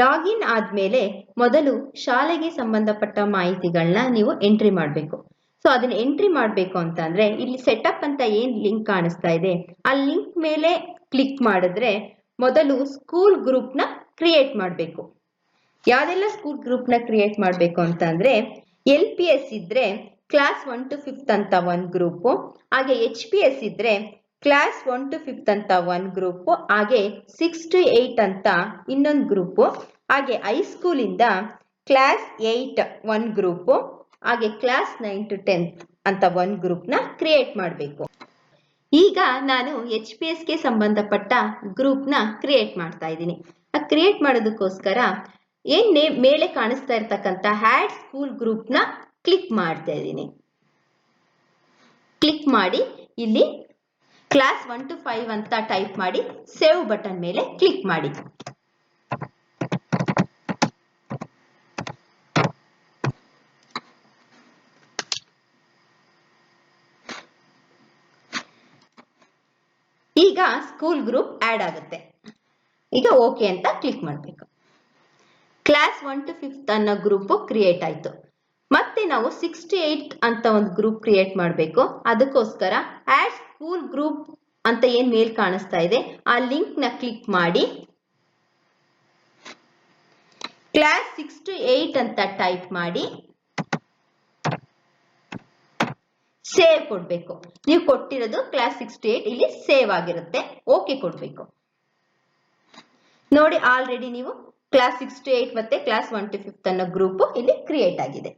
Login ಆದ್ಮೇಲೆ ಮೊದಲು ಶಾಲೆಗೆ ಸಂಬಂಧಪಟ್ಟ ಮಾಹಿತಿಗಳನ್ನ ನೀವು ಎಂಟ್ರಿ ಮಾಡಬೇಕು. ಸೊ ಅದನ್ನ ಎಂಟ್ರಿ ಮಾಡಬೇಕು ಅಂತ ಅಂದ್ರೆ ಇಲ್ಲಿ ಸೆಟಪ್ ಅಂತ ಏನ್ ಲಿಂಕ್ ಕಾಣಿಸ್ತಾ ಇದೆ? ಆ ಲಿಂಕ್ ಮೇಲೆ ಕ್ಲಿಕ್ ಮಾಡಿದ್ರೆ ಮೊದಲು ಸ್ಕೂಲ್ ಗ್ರೂಪ್ನ ಕ್ರಿಯೇಟ್ ಮಾಡಬೇಕು. ಯಾವ್ದೆಲ್ಲ ಸ್ಕೂಲ್ ಗ್ರೂಪ್ನ ಕ್ರಿಯೇಟ್ ಮಾಡಬೇಕು ಅಂತ ಅಂದ್ರೆ ಎಲ್ ಪಿ ಎಸ್ ಇದ್ರೆ ಕ್ಲಾಸ್ ಒನ್ ಟು ಫಿಫ್ತ್ ಅಂತ ಒಂದು ಗ್ರೂಪ್ ಹಾಗೆ ಎಚ್ ಪಿ ಎಸ್ ಇದ್ರೆ ಕ್ಲಾಸ್ ಒನ್ ಟು ಫಿಫ್ತ್ ಅಂತ ಒಂದು ಗ್ರೂಪ್ ಹಾಗೆ ಸಿಕ್ಸ್ ಟು ಏಯ್ಟ್ ಅಂತ ಇನ್ನೊಂದು ಗ್ರೂಪ್ ಹಾಗೆ ಹೈಸ್ಕೂಲ್ ಇಂದ ಕ್ಲಾಸ್ ಏಯ್ಟ್ ಒನ್ ಗ್ರೂಪ್ ಹಾಗೆ ಕ್ಲಾಸ್ ನೈನ್ ಟು ಟೆಂತ್ ಅಂತ ಒಂದು ಗ್ರೂಪ್ನ ಕ್ರಿಯೇಟ್ ಮಾಡಬೇಕು. ಈಗ ನಾನು ಎಚ್ ಪಿ ಎಸ್ಗೆ ಸಂಬಂಧಪಟ್ಟ ಗ್ರೂಪ್ನ ಕ್ರಿಯೇಟ್ ಮಾಡ್ತಾ ಇದ್ದೀನಿ. ಆ ಕ್ರಿಯೇಟ್ ಮಾಡೋದಕ್ಕೋಸ್ಕರ ಏನೇ ಮೇಲೆ ಕಾಣಿಸ್ತಾ ಇರ್ತಕ್ಕಂತ ಹ್ಯಾಡ್ ಸ್ಕೂಲ್ ಗ್ರೂಪ್ನ ಕ್ಲಿಕ್ ಮಾಡ್ತಾ ಇದ್ದೀನಿ. ಕ್ಲಿಕ್ ಮಾಡಿ ಇಲ್ಲಿ ಕ್ಲಾಸ್ ಒನ್ ಟು ಫೈವ್ ಅಂತ ಟೈಪ್ ಮಾಡಿ ಸೇವ್ ಬಟನ್ ಮೇಲೆ ಕ್ಲಿಕ್ ಮಾಡಿ. ಈಗ ಸ್ಕೂಲ್ ಗ್ರೂಪ್ ಆಡ್ ಆಗುತ್ತೆ. ಈಗ ಓಕೆ ಅಂತ ಕ್ಲಿಕ್ ಮಾಡಬೇಕು. ಕ್ಲಾಸ್ ಒನ್ ಟು ಫಿಫ್ತ್ ಅನ್ನೋ ಗ್ರೂಪ್ ಕ್ರಿಯೇಟ್ ಆಯ್ತು. ಮತ್ತೆ ನಾವು ಸಿಕ್ಸ್ಟಿ ಏಟ್ ಅಂತ ಒಂದು ಗ್ರೂಪ್ ಕ್ರಿಯೇಟ್ ಮಾಡಬೇಕು. ಅದಕ್ಕೋಸ್ಕರ ಆಡ್ ಸ್ಕೂಲ್ ಗ್ರೂಪ್ ಅಂತ ಏನ್ ಮೇಲ್ ಕಾಣಿಸ್ತಾ ಇದೆ? ಆ ಲಿಂಕ್ನ ಕ್ಲಿಕ್ ಮಾಡಿ. ಕ್ಲಾಸ್ ಸಿಕ್ಸ್ ಟು ಏಟ್ ಅಂತ ಟೈಪ್ ಮಾಡಿ. ಸೇವ್ ಕೊಡ್ಬೇಕು. ನೀವು ಕೊಟ್ಟಿರೋದು ಕ್ಲಾಸ್ ಸಿಕ್ಸ್ ಟು ಏಟ್ ಇಲ್ಲಿ ಸೇವ್ ಆಗಿರುತ್ತೆ. ಓಕೆ ಕೊಡ್ಬೇಕು. ನೋಡಿ ಆಲ್ರೆಡಿ ನೀವು ಕ್ಲಾಸ್ ಸಿಕ್ಸ್ ಟು ಏಟ್ ಮತ್ತೆ ಕ್ಲಾಸ್ ಒನ್ ಟು ಫಿಫ್ತ್ ಅನ್ನೋ ಗ್ರೂಪ್ ಇಲ್ಲಿ ಕ್ರಿಯೇಟ್ ಆಗಿದೆ.